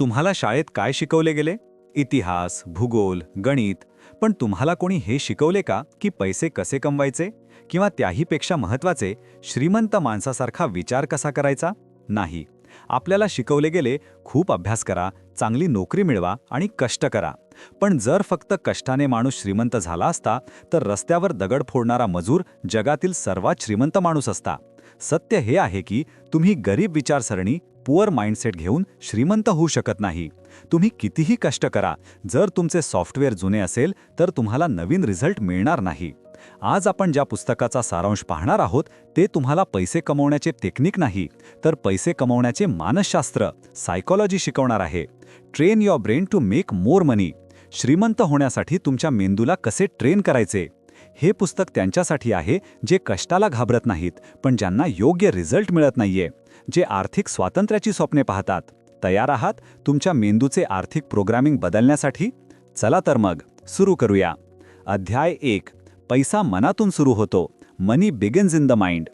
तुम्हाला शाळेत काय शिकवले गेले? इतिहास भूगोल गणित. पण तुम्हाला कोणी हे शिकवले का की पैसे कसे कमवायचे? किंवा त्याहीपेक्षा महत्त्वाचे श्रीमंत माणसासारखा विचार कसा करायचा? नाही. आपल्याला शिकवले गेले खूप अभ्यास करा चांगली नोकरी मिळवा आणि कष्ट करा. पण जर फक्त कष्टाने माणूस श्रीमंत झाला असता तर रस्त्यावर दगड फोडणारा मजूर जगातील सर्वात श्रीमंत माणूस असता. सत्य हे आहे की तुम्ही गरीब विचारसरणी पुअर माइंडसेट घेऊन श्रीमंत होऊ शकत नाही. तुम्ही कितीही कष्ट करा जर तुमचे सॉफ्टवेअर जुने असेल तर तुम्हाला नवीन रिझल्ट मिळणार नाही. आज आपण ज्या पुस्तकाचा सारांश पाहणार आहोत ते तुम्हाला पैसे कमवण्याचे टेक्निक नाही तर पैसे कमवण्याचे मानसशास्त्र सायकॉलॉजी शिकवणार आहे. Train your brain to make more money. श्रीमंत होण्यासाठी तुमच्या मेंदूला कसे ट्रेन करायचे? हे पुस्तक त्यांच्यासाठी आहे जे कष्टाला घाबरत नाहीत पण ज्यांना योग्य रिझल्ट मिळत नाहीये. जे आर्थिक स्वातंत्र्याची स्वप्ने पाहतात. तयार आहात तुमच्या मेंदूचे आर्थिक प्रोग्रामिंग बदलण्यासाठी? चला तर मग सुरू करूया. अध्याय एक. पैसा मनातून सुरू होतो. Money begins in the mind.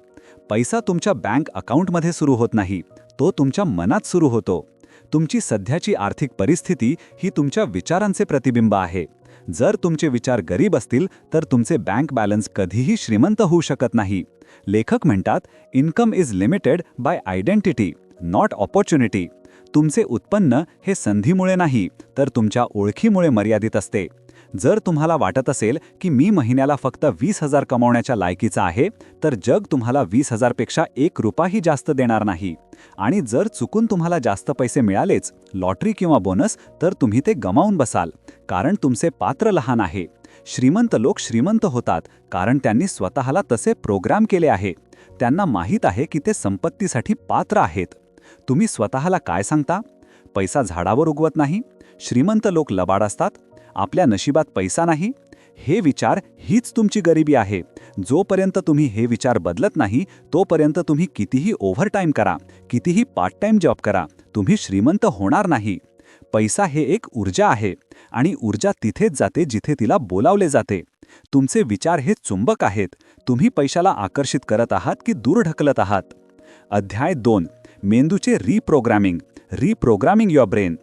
पैसा तुमच्या बँक अकाउंटमध्ये सुरू होत नाही. तो तुमच्या मनात सुरू होतो. तुमची सध्याची आर्थिक परिस्थिती ही तुमच्या विचारांचे प्रतिबिंब आहे. जर तुमचे विचार गरीब असतील तर तुमचे बँक बॅलन्स कधीही श्रीमंत होऊ शकत नाही. लेखक म्हणतात income is limited by identity not opportunity तुमचे उत्पन्न हे संधीमुळे नाही तर तुमच्या ओळखीमुळे मर्यादित असते. जर तुम्हाला वाटत असेल की मी महिन्याला फक्त वीस हजार कमावण्याच्या लायकीचा आहे तर जग तुम्हाला वीस हजारपेक्षा एक रुपयाही जास्त देणार नाही. आणि जर चुकून तुम्हाला जास्त पैसे मिळालेच लॉटरी किंवा बोनस तर तुम्ही ते गमावून बसाल कारण तुमचे पात्र लहान आहे. श्रीमंत लोक श्रीमंत होतात कारण त्यांनी स्वतःला तसे प्रोग्राम केले आहे. त्यांना माहीत आहे की ते संपत्तीसाठी पात्र आहेत. तुम्ही स्वतःला काय सांगता? पैसा झाडावर उगवत नाही? श्रीमंत लोक लबाड असतात? आपल्या नशिबात पैसा नाही? हे विचार हीच तुमची गरिबी आहे. जोपर्यंत तुम्ही हे विचार बदलत नाही तोपर्यंत तुम्ही कितीही ओव्हरटाईम करा कितीही पार्ट टाईम जॉब करा तुम्ही श्रीमंत होणार नाही. पैसा हे एक ऊर्जा आहे आणि ऊर्जा तिथेच जाते जिथे तिला बोलावले जाते. तुमचे विचार हे चुंबक आहेत. तुम्ही पैशाला आकर्षित करत आहात की दूर ढकलत आहात. अध्याय दोन. मेंदूचे रिप्रोग्रामिंग रिप्रोग्रामिंग युअर ब्रेन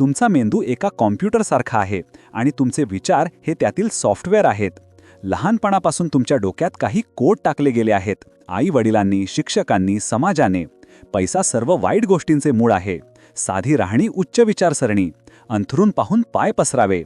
तुमचा मेंदू एका कॉम्प्युटरसारखा आहे आणि तुमचे विचार हे त्यातील सॉफ्टवेअर आहेत. लहानपणापासून तुमच्या डोक्यात काही कोड टाकले गेले आहेत. आई वडिलांनी शिक्षकांनी समाजाने. पैसा सर्व वाईट गोष्टींचे मूळ आहे. साधी राहणी उच्च विचारसरणी. अंथरून पाहून पाय पसरावे.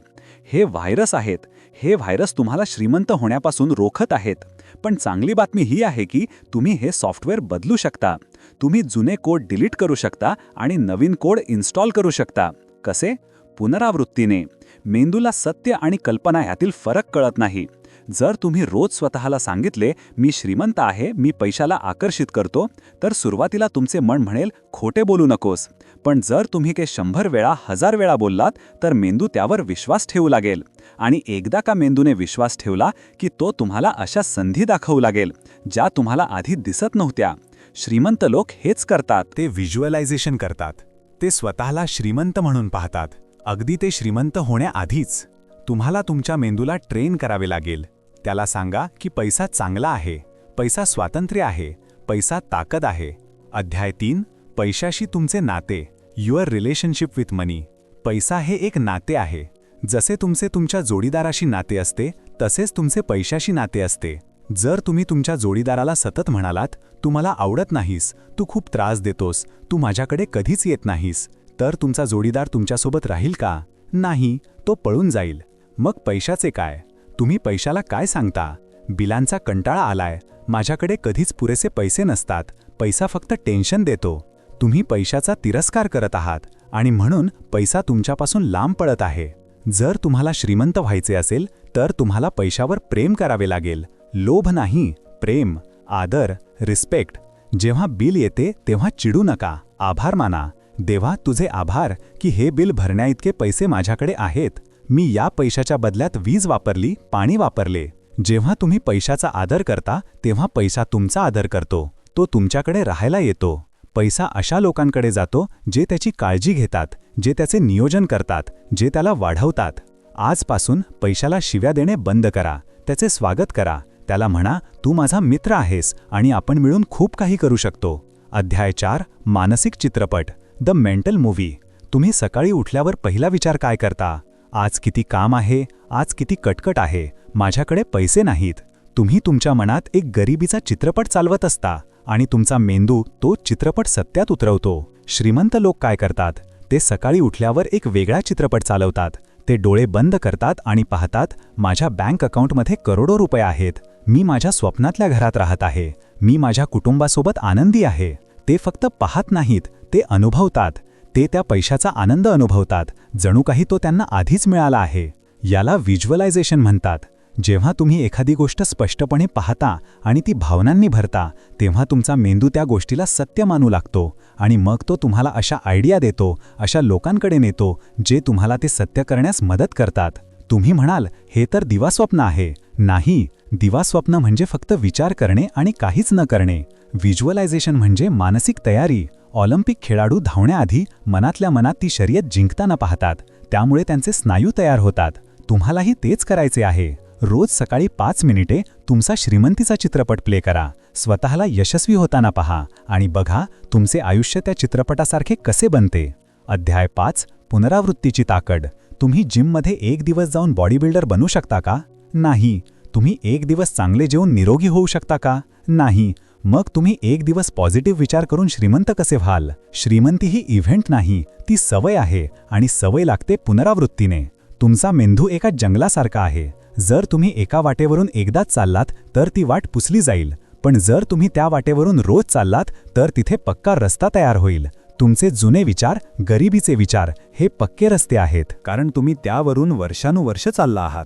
हे व्हायरस आहेत. हे व्हायरस तुम्हाला श्रीमंत होण्यापासून रोखत आहेत. पण चांगली बातमी ही आहे की तुम्ही हे सॉफ्टवेअर बदलू शकता. तुम्ही जुने कोड डिलीट करू शकता आणि नवीन कोड इन्स्टॉल करू शकता. कसे? पुनरावृत्तीने. मेंदूला सत्य आणि कल्पना यातील फरक कळत नाही. जर तुम्ही रोज स्वतःला सांगितले मी श्रीमंत आहे मी पैशाला आकर्षित करतो तर सुरुवातीला तुमचे मन म्हणेल खोटे बोलू नकोस. पण जर तुम्ही ते शंभर वेळा हजार वेळा बोललात तर मेंदू त्यावर विश्वास ठेवू लागेल. आणि एकदा का मेंदूने विश्वास ठेवला की तो तुम्हाला अशा संधी दाखवू लागेल ज्या तुम्हाला आधी दिसत नव्हत्या. श्रीमंत लोक हेच करतात. ते व्हिज्युअलायझेशन करतात. ते स्वतःला श्रीमंत म्हणून पाहतात. अगदी ते श्रीमंत होण्याआधीच. तुम्हाला तुमच्या मेंदूला ट्रेन करावे लागेल. त्याला सांगा की पैसा चांगला आहे. पैसा स्वातंत्र्य आहे. पैसा ताकद आहे. अध्याय तीन पैशाशी तुमचे नाते. युअर रिलेशनशिप विथ मनी पैसा हे एक नाते आहे. जसे तुमचे तुमच्या जोडीदाराशी नाते असते तसेच तुमचे पैशाशी नाते असते. जर तुम्ही तुमच्या जोडीदाराला सतत म्हणालात तू मला आवडत नाहीस तू खूप त्रास देतोस तू माझ्याकडे कधीच येत नाहीस तर तुमचा जोडीदार तुमच्यासोबत राहील का? नाही तो पळून जाईल. मग पैशाचे काय? तुम्ही पैशाला काय सांगता? बिलांचा कंटाळा आलाय. माझ्याकडे कधीच पुरेसे पैसे नसतात. पैसा फक्त टेन्शन देतो. तुम्ही पैशाचा तिरस्कार करत आहात आणि म्हणून पैसा तुमच्यापासून लांब पडत आहे. जर तुम्हाला श्रीमंत व्हायचे असेल तर तुम्हाला पैशावर प्रेम करावे लागेल. लोभ नाही प्रेम आदर रिस्पेक्ट जेव्हा बिल येते तेव्हा चिडू नका. आभार माना. देवा तुझे आभार की हे बिल भरण्याइतके पैसे माझ्याकडे आहेत. मी या पैशाच्या बदल्यात वीज वापरली पाणी वापरले. जेव्हा तुम्ही पैशाचा आदर करता तेव्हा पैसा तुमचा आदर करतो. तो तुमच्याकडे राहायला येतो. पैसा अशा लोकांकडे जातो जे त्याची काळजी घेतात जे त्याचे नियोजन करतात जे त्याला वाढवतात. आजपासून पैशाला शिव्या देणे बंद करा. त्याचे स्वागत करा. त्याला म्हणा तू माझा मित्र आहेस आणि आपण मिळून खूप काही करू शकतो. अध्याय चार मानसिक चित्रपट द मेंटल मूव्ही तुम्ही सकाळी उठल्यावर पहिला विचार काय करता? आज किती काम आहे? आज किती कटकट आहे? माझ्याकडे पैसे नाहीत. तुम्ही तुमच्या मनात एक गरिबीचा चित्रपट चालवत असता आणि तुमचा मेंदू तो चित्रपट सत्यात उतरवतो. श्रीमंत लोक काय करतात? ते सकाळी उठल्यावर एक वेगळा चित्रपट चालवतात. ते डोळे बंद करतात आणि पाहतात माझ्या बँक अकाउंटमध्ये करोडो रुपये आहेत. मी माझ्या स्वप्नातल्या घरात राहत आहे. मी माझ्या कुटुंबासोबत आनंदी आहे. ते फक्त पाहत नाहीत ते अनुभवतात. ते त्या पैशाचा आनंद अनुभवतात. जणू काही तो त्यांना आधीच मिळाला आहे. याला व्हिज्युअलायझेशन म्हणतात. जेव्हा तुम्ही एखादी गोष्ट स्पष्टपणे पाहता आणि ती भावनांनी भरता तेव्हा तुमचा मेंदू त्या गोष्टीला सत्य मानू लागतो आणि मग तो तुम्हाला अशा आयडिया देतो अशा लोकांकडे नेतो जे तुम्हाला ते सत्य करण्यास मदत करतात. तुम्ही म्हणाल हे तर दिवास्वप्न आहे. नाही दिवास्वप्न म्हणजे फक्त विचार करणे आणि काहीच न करणे. व्हिज्युअलायझेशन म्हणजे मानसिक तयारी. ऑलिम्पिक खेळाडू धावण्याआधी मनातल्या मनात ती शर्यत जिंकताना पाहतात. त्यामुळे त्यांचे स्नायू तयार होतात. तुम्हालाही तेच करायचे आहे. रोज सकाळी पाच मिनिटे तुमचा श्रीमंतीचा चित्रपट प्ले करा. स्वतःला यशस्वी होताना पहा आणि बघा तुमचे आयुष्य त्या चित्रपटासारखे कसे बनते. अध्याय पाच. पुनरावृत्तीची ताकद. तुम्ही जिममध्ये एक दिवस जाऊन बॉडी बिल्डर बनू शकता का? नाही. तुम्ही एक दिवस चांगले जेवून निरोगी होऊ शकता का? नाही. मग तुम्ही एक दिवस पॉझिटिव्ह विचार करून श्रीमंत कसे व्हाल? श्रीमंती ही इव्हेंट नाही ती सवय आहे आणि सवय लागते पुनरावृत्तीने. तुमचा मेंदू एका जंगलासारखा आहे. जर तुम्ही एका वाटेवरून एकदाच चाललात तर ती वाट पुसली जाईल. पण जर तुम्ही त्या वाटेवरून रोज चाललात तर तिथे पक्का रस्ता तयार होईल. तुमचे जुने विचार गरिबीचे विचार हे पक्के रस्ते आहेत. कारण तुम्ही त्यावरून वर्षानुवर्ष चालला आहात.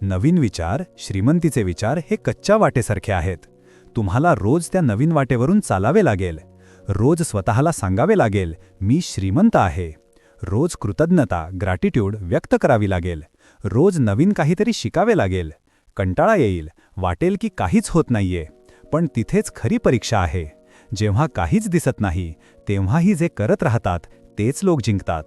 नवीन विचार श्रीमंतीचे विचार हे कच्च्या वाटेसारखे आहेत. तुम्हाला रोज त्या नवीन वाटेवरून चालावे लागेल. रोज स्वतःला सांगावे लागेल मी श्रीमंत आहे. रोज कृतज्ञता ग्रॅटिट्यूड व्यक्त करावी लागेल. रोज नवीन काहीतरी शिकावे लागेल. कंटाळा येईल. वाटेल की काहीच होत नाहीये. पण तिथेच खरी परीक्षा आहे. जेव्हा काहीच दिसत नाही तेव्हाही जे करत राहतात तेच लोक जिंकतात.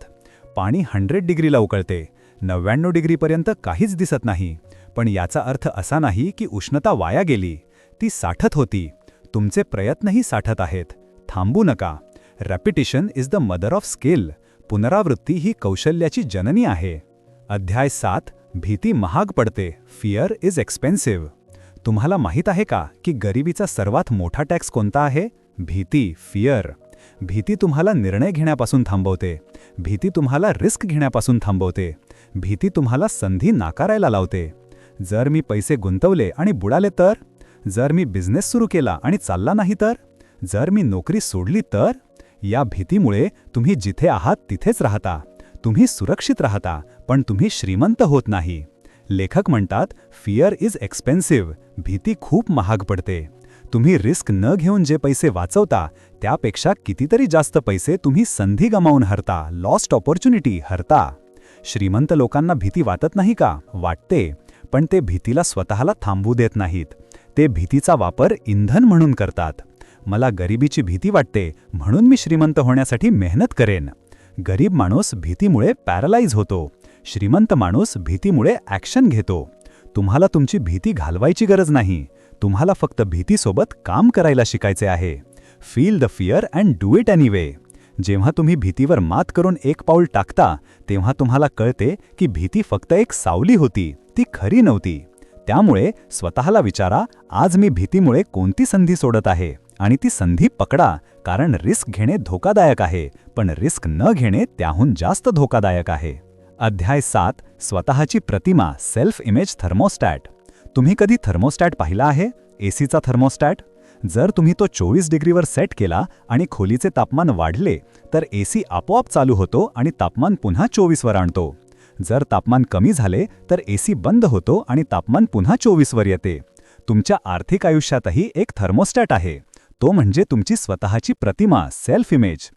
पाणी हंड्रेड डिग्रीला उकळते नव्याण्णव डिग्रीपर्यंत काहीच दिसत नाही. पण याचा अर्थ असा नाही की उष्णता वाया गेली. ती साठत होती. तुमचे प्रयत्नही साठत आहेत. थांबू नका. Repetition is the mother of skill पुनरावृत्ती ही कौशल्याची जननी आहे. अध्याय सात भीती महाग पडते. फिअर इज एक्सपेन्सिव्ह तुम्हाला माहीत आहे का की गरिबीचा सर्वात मोठा टॅक्स कोणता आहे? भीती फिअर भीती तुम्हाला निर्णय घेण्यापासून थांबवते. भीती तुम्हाला रिस्क घेण्यापासून थांबवते. भीती तुम्हाला संधी नाकारायला लावते. जर मी पैसे गुंतवले आणि बुडाले तर? जर मी बिझनेस सुरू केला आणि चालला नाही तर? जर मी नोकरी सोडली तर? या भीतीमुळे तुम्ही जिथे आहात तिथेच राहता. तुम्ही सुरक्षित राहता पण तुम्ही श्रीमंत होत नाही. लेखक म्हणतात फिअर इज एक्सपेन्सिव्ह भीती खूप महाग पडते. तुम्ही रिस्क न घेऊन जे पैसे वाचवता त्यापेक्षा कितीतरी जास्त पैसे तुम्ही संधी गमावून हरता लॉस्ट ऑपॉर्च्युनिटी हरता. श्रीमंत लोकांना भीती वाटत नाही का? वाटते. पण ते भीतीला स्वतःला थांबवू देत नाहीत. ते भीतीचा वापर इंधन म्हणून करतात. मला गरिबीची भीती वाटते म्हणून मी श्रीमंत होण्यासाठी मेहनत करेन. गरीब माणूस भीतीमुळे पॅरलाइज होतो. श्रीमंत माणूस भीतीमुळे ॲक्शन घेतो. तुम्हाला तुमची भीती घालवायची गरज नाही. तुम्हाला फक्त भीतीसोबत काम करायला शिकायचे आहे. Feel the fear and do it anyway जेव्हा तुम्ही भीतीवर मात करून एक पाऊल टाकता तेव्हा तुम्हाला कळते की भीती फक्त एक सावली होती ती खरी नव्हती. त्यामुळे स्वतःला विचारा आज मी भीतीमुळे कोणती संधी सोडत आहे? आणि ती संधी पकडा कारण रिस्क घेणे धोकादायक आहे पण रिस्क न घेणे त्याहून जास्त धोकादायक आहे. अध्याय सात स्वतःची प्रतिमा सेल्फ इमेज थर्मोस्टॅट तुम्ही कधी थर्मोस्टॅट पाहिला आहे? एसीचा थर्मोस्टॅट? जर तुम्ही तो चोवीस डिग्रीवर सेट केला आणि खोलीचे तापमान वाढले तर एसी आपोआप चालू होतो आणि तापमान पुन्हा चोवीसवर आणतो. जर तापमान कमी झाले तर एसी बंद होतो आणि तापमान पुन्हा चोवीसवर येते. तुमच्या आर्थिक आयुष्यातही एक थर्मोस्टॅट आहे. तो म्हणजे तुमची स्वतःची प्रतिमा सेल्फ इमेज.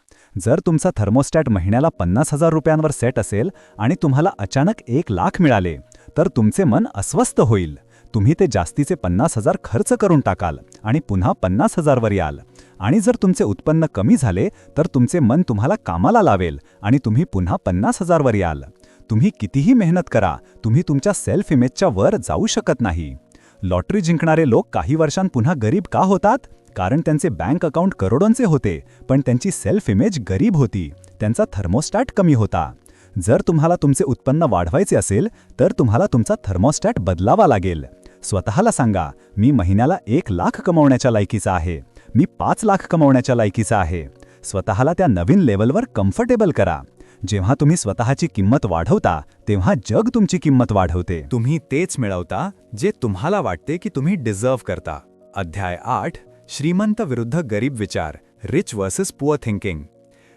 जर तुमचा थर्मोस्टॅट महिन्याला पन्नास हजार रुपयांवर सेट असेल आणि तुम्हाला अचानक एक लाख मिळाले तर तुमचे मन अस्वस्थ होईल. तुम्ही ते जास्तीचे पन्नास हजार खर्च करून टाकाल आणि पुन्हा पन्नास हजारवर याल. आणि जर तुमचे उत्पन्न कमी झाले तर तुमचे मन तुम्हाला कामाला लावेल आणि तुम्ही पुन्हा पन्नास हजारवर याल. तुम्ही कितीही मेहनत करा तुम्ही तुमच्या सेल्फ इमेजच्या वर जाऊ शकत नाही. लॉटरी जिंकणारे लोक काही वर्षांत पुन्हा गरीब का होतात? कारण त्यांचे बँक अकाउंट करोडोंचे होते पण त्यांची सेल्फ इमेज गरीब होती. त्यांचा थर्मोस्टॅट कमी होता. जर तुम्हाला तुमचे उत्पन्न वाढवायचे असेल तर तुम्हाला तुमचा थर्मोस्टॅट बदलावा लागेल. स्वतःला सांगा मी महिन्याला एक लाख कमवण्याच्या लायकीचा आहे. मी पाच लाख कमवण्याच्या लायकीचा आहे. स्वतःला त्या नवीन लेवलवर कम्फर्टेबल करा. जेव्हा तुम्ही स्वतःची किंमत वाढवता तेव्हा जग तुमची किंमत वाढवते. तुम्ही तेच मिळवता जे तुम्हाला वाटते की तुम्ही डिझर्व्ह करता. अध्याय आठ श्रीमंत विरुद्ध गरीब विचार रिच वर्सेस पुअर थिंकिंग.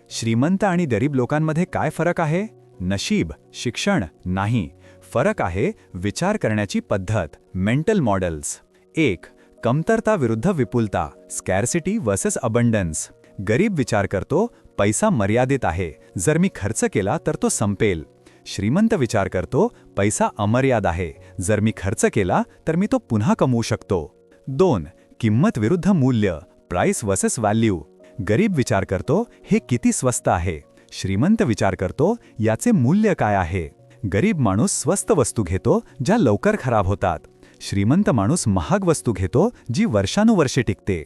श्रीमंत आणि गरीब लोकांमध्ये काय फरक आहे? नशीब शिक्षण नाही. फरक आहे विचार करण्याची पद्धत मेंटल मॉडेल्स एक कमतरता विरुद्ध विपुलता स्कॅरसिटी वर्सेस अबंडन्स गरीब विचार करतो पैसा मर्यादित आहे. जर मी खर्च केला तर तो संपेल. श्रीमंत विचार करतो पैसा अमर्याद आहे. जर मी खर्च केला तर मी तो पुन्हा कमवू शकतो. दोन किंमत विरुद्ध मूल्य प्राइस वर्सेस व्हॅल्यू गरीब विचार करतो हे किती स्वस्त आहे? श्रीमंत विचार करतो याचे मूल्य काय आहे? गरीब माणूस स्वस्त वस्तू घेतो ज्या लवकर खराब होतात. श्रीमंत माणूस महाग वस्तू घेतो जी वर्षानुवर्षे टिकते.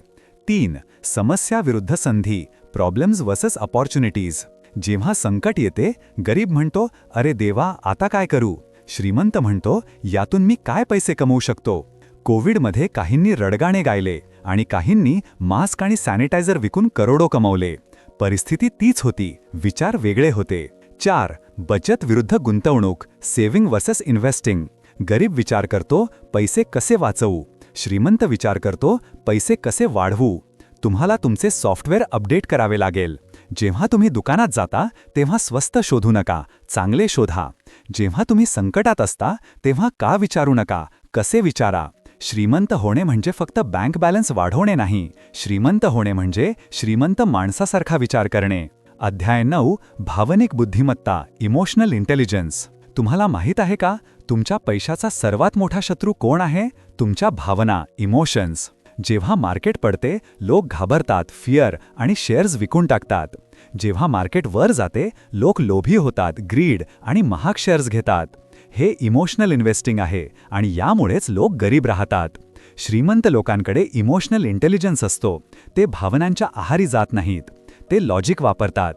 तीन समस्या विरुद्ध संधी प्रॉब्लेम्स वर्सेस अपॉर्च्युनिटीज जेव्हा संकट येते गरीब म्हणतो अरे देवा आता काय करू? श्रीमंत म्हणतो यातून मी काय पैसे कमवू शकतो? कोविडमध्ये काहींनी रडगाणे गायले आणि काहींनी मास्क आणि सॅनिटायझर विकून करोडो कमवले. परिस्थिती तीच होती. विचार वेगळे होते. चार बचत विरुद्ध गुंतवणूक सेव्हिंग वर्सेस इन्व्हेस्टिंग. गरीब विचार करतो पैसे कसे वाचवू? श्रीमंत विचार करतो पैसे कसे वाढवू? तुम्हाला तुमचे सॉफ्टवेअर अपडेट करावे लागेल. जेव्हा तुम्ही दुकानात जाता तेव्हा स्वस्त शोधू नका चांगले शोधा. जेव्हा तुम्ही संकटात असता तेव्हा का विचारू नका? कसे विचारा? श्रीमंत होणे म्हणजे फक्त बँक बॅलन्स वाढवणे नाही. श्रीमंत होणे म्हणजे श्रीमंत माणसासारखा विचार करणे. अध्याय नऊ भावनिक बुद्धिमत्ता इमोशनल इंटेलिजन्स. तुम्हाला माहीत आहे का? तुमच्या पैशाचा सर्वात मोठा शत्रू कोण आहे? तुमच्या भावना इमोशन्स. जेव्हा मार्केट पडते लोक घाबरतात फिअर आणि शेअर्स विकून टाकतात. जेव्हा मार्केट वर जाते लोक लोभी होतात ग्रीड आणि महाग शेअर्स घेतात. हे इमोशनल इन्व्हेस्टिंग आहे आणि यामुळेच लोक गरीब राहतात. श्रीमंत लोकांकडे इमोशनल इंटेलिजन्स असतो. ते भावनांच्या आहारी जात नाहीत. ते लॉजिक वापरतात.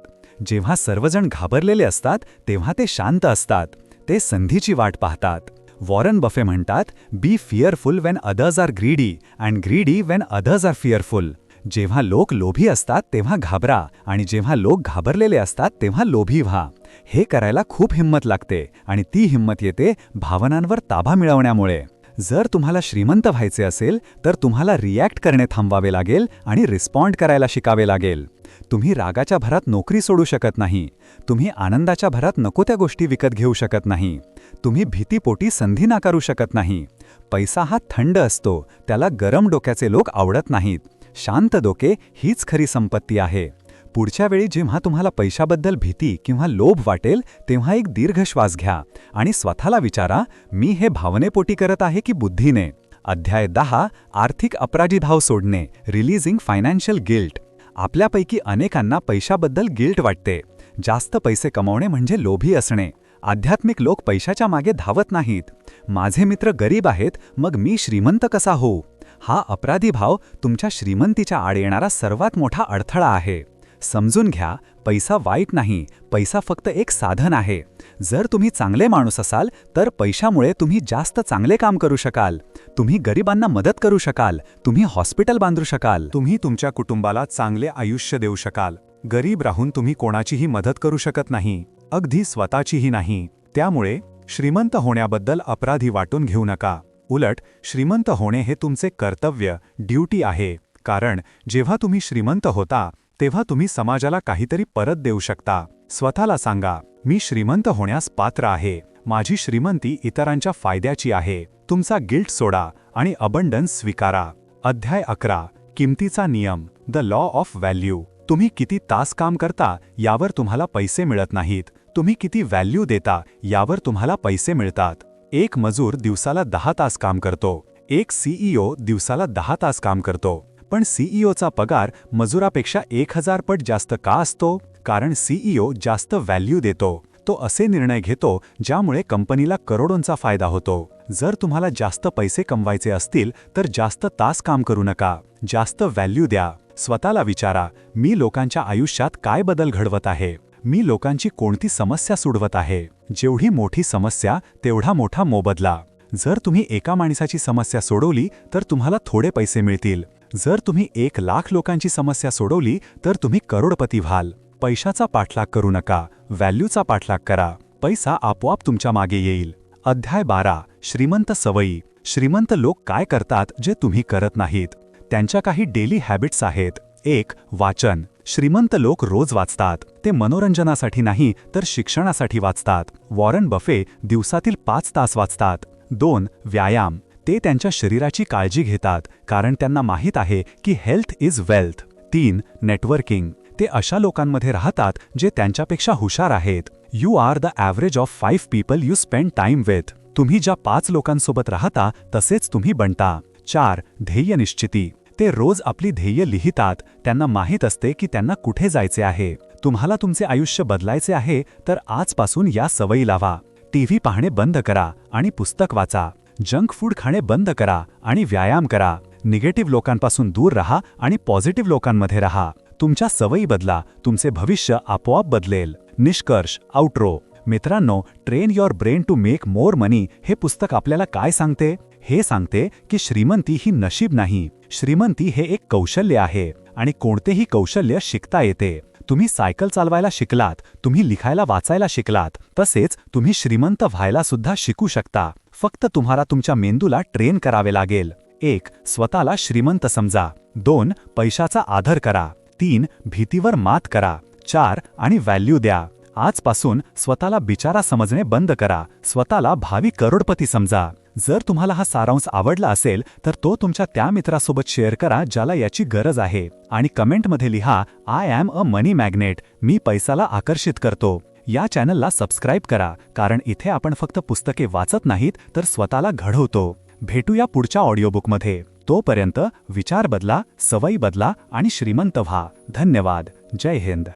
जेव्हा सर्वजण घाबरलेले असतात तेव्हा ते शांत असतात. ते संधीची वाट पाहतात. वॉरन बफे म्हणतात be fearful when others are greedy and greedy when others are fearful. जेव्हा लोक लोभी असतात तेव्हा घाबरा आणि जेव्हा लोक घाबरलेले असतात तेव्हा लोभी व्हा. हे करायला खूप हिंमत लागते आणि ती हिंमत येते भावनांवर ताबा मिळवण्यामुळे. जर तुम्हाला श्रीमंत व्हायचे असेल तर तुम्हाला रिॲक्ट करणे थांबवावे लागेल आणि रिस्पॉन्ड करायला शिकावे लागेल. तुम्ही रागाच्या भरात नोकरी सोडू शकत नाही. तुम्ही आनंदाच्या भरात नको त्या गोष्टी विकत घेऊ शकत नाही. तुम्ही भीतीपोटी संधी नाकारू शकत नाही. पैसा हा थंड असतो त्याला गरम डोक्याचे लोक आवडत नाहीत. शांत डोके हीच खरी संपत्ती आहे. पुढच्या वेळी जेव्हा तुम्हाला पैशाबद्दल भीती किंवा लोभ वाटेल तेव्हा एक दीर्घ श्वास घ्या आणि स्वतःला विचारा मी हे भावनेपोटी करत आहे की बुद्धीने. अध्याय दहा आर्थिक अपराजीभाव सोडणे रिलीजिंग फायनान्शियल गिल्ट. आपल्यापैकी अनेकांना पैशाबद्दल गिल्ट वाटते. जास्त पैसे कमावणे म्हणजे लोभी असणे. आध्यात्मिक लोक पैशाच्या मागे धावत नाहीत. माझे मित्र गरीब आहेत मग मी श्रीमंत कसा होऊ? हा अपराधी भाव तुमच्या श्रीमंतीच्या आड येणारा सर्वात मोठा अडथळा आहे. समजून घ्या पैसा वाईट नाही पैसा फक्त एक साधन आहे. जर तुम्ही चांगले माणूस असाल तर पैशामुळे तुम्ही जास्त चांगले काम करू शकाल. तुम्ही गरिबांना मदत करू शकाल तुम्ही हॉस्पिटल बांधू शकाल. तुम्ही तुमच्या कुटुंबाला चांगले आयुष्य देऊ शकाल. गरीब राहून तुम्ही कोणाचीही मदत करू शकत नाही अगदी स्वतःचीही नाही. त्यामुळे श्रीमंत होण्याबद्दल अपराधी वाटून घेऊ नका. उलट श्रीमंत होणे हे तुमचे कर्तव्य ड्युटी आहे. कारण जेव्हा तुम्ही श्रीमंत होता तेव्हा तुम्ही समाजाला काहीतरी परत देऊ शकता. स्वतःला सांगा मी श्रीमंत होण्यास पात्र आहे. माझी श्रीमंती इतरांच्या फायद्याची आहे. तुमचा गिल्ट सोडा आणि अबंडन्स स्वीकारा. अध्याय अकरा. किमतीचा नियम. द लॉ ऑफ व्हॅल्यू तुम्ही किती तास काम करता यावर तुम्हाला पैसे मिळत नाहीत. तुम्ही किती व्हॅल्यू देता यावर तुम्हाला पैसे मिळतात. एक मजूर दिवसाला दहा तास काम करतो. एक सीईओ दिवसाला दहा तास काम करतो. पण सीईओचा पगार मजुरापेक्षा एक हजार पट जास्त का असतो? कारण सीईओ जास्त व्हॅल्यू देतो. तो असे निर्णय घेतो ज्यामुळे कंपनीला करोडोंचा फायदा होतो. जर तुम्हाला जास्त पैसे कमवायचे असतील तर जास्त तास काम करू नका. जास्त व्हॅल्यू द्या. स्वतःला विचारा मी लोकांच्या आयुष्यात काय बदल घडवत आहे? मी लोकांची कोणती समस्या सोडवत आहे? जेवढी मोठी समस्या तेवढा मोठा मोबदला. जर तुम्ही एका माणसाची समस्या सोडवली तर तुम्हाला थोडे पैसे मिळतील. जर तुम्ही एक लाख लोकांची समस्या सोडवली तर तुम्ही करोडपती व्हाल. पैशाचा पाठलाग करू नका व्हॅल्यूचा पाठलाग करा. पैसा आपोआप तुमच्या मागे येईल. अध्याय बारा श्रीमंत सवयी. श्रीमंत लोक काय करतात जे तुम्ही करत नाहीत? त्यांच्या काही डेली हॅबिट्स आहेत. एक वाचन. श्रीमंत लोक रोज वाचतात. ते मनोरंजनासाठी नाही तर शिक्षणासाठी वाचतात. वॉरन बफे दिवसातील पाच तास वाचतात. दोन व्यायाम. ते त्यांच्या शरीराची काळजी घेतात कारण त्यांना माहीत आहे की हेल्थ इज वेल्थ तीन नेटवर्किंग ते अशा लोकांमध्ये राहतात जे त्यांच्यापेक्षा हुशार आहेत. You are the average of five people you spend time with तुम्ही ज्या पाच लोकांसोबत राहता तसेच तुम्ही बनता. चार ध्येय निश्चिती. ते रोज आपली ध्येय लिहितात. त्यांना माहीत असते की त्यांना कुठे जायचे आहे. तुम्हाला तुमचे आयुष्य बदलायचे आहे तर आजपासून या सवयी लावा. टीव्ही पाहणे बंद करा आणि पुस्तक वाचा. जंक फूड खाणे बंद करा आणि व्यायाम करा. निगेटिव्ह लोकांपासून दूर राहा आणि पॉझिटिव्ह लोकांमध्ये राहा. तुमच्या सवयी बदला तुमचे भविष्य आपोआप बदलेल. निष्कर्ष आउट्रो मित्रांनो train your brain to make more money हे पुस्तक आपल्याला काय सांगते? हे सांगते की श्रीमंती ही नशीब नाही. श्रीमंती हे एक कौशल्य आहे आणि कोणतेही कौशल्य शिकता येते. तुम्ही सायकल चालवायला शिकलात तुम्ही लिखायला वाचायला शिकलात तसेच तुम्ही श्रीमंत व्हायला सुद्धा शिकू शकता. फक्त तुम्हाला तुमच्या मेंदूला ट्रेन करावे लागेल. एक स्वतःला श्रीमंत समजा. दोन पैशाचा आदर करा. तीन भीतीवर मात करा. चार आणि व्हॅल्यू द्या. आजपासून स्वतःला बिचारा समजणे बंद करा. स्वतःला भावी करोडपती समजा. जर तुम्हाला हा सारांश आवडला असेल तर तो तुमच्या त्या मित्रासोबत शेअर करा ज्याला याची गरज आहे. आणि कमेंटमध्ये लिहा I am a money magnet मी पैसाला आकर्षित करतो. या चॅनलला सबस्क्राईब करा कारण इथे आपण फक्त पुस्तके वाचत नाहीत तर स्वतःला घडवतो. भेटूया पुढच्या ऑडिओबुकमध्ये. तोपर्यंत विचार बदला सवयी बदला आणि श्रीमंत व्हा. धन्यवाद. जय हिंद.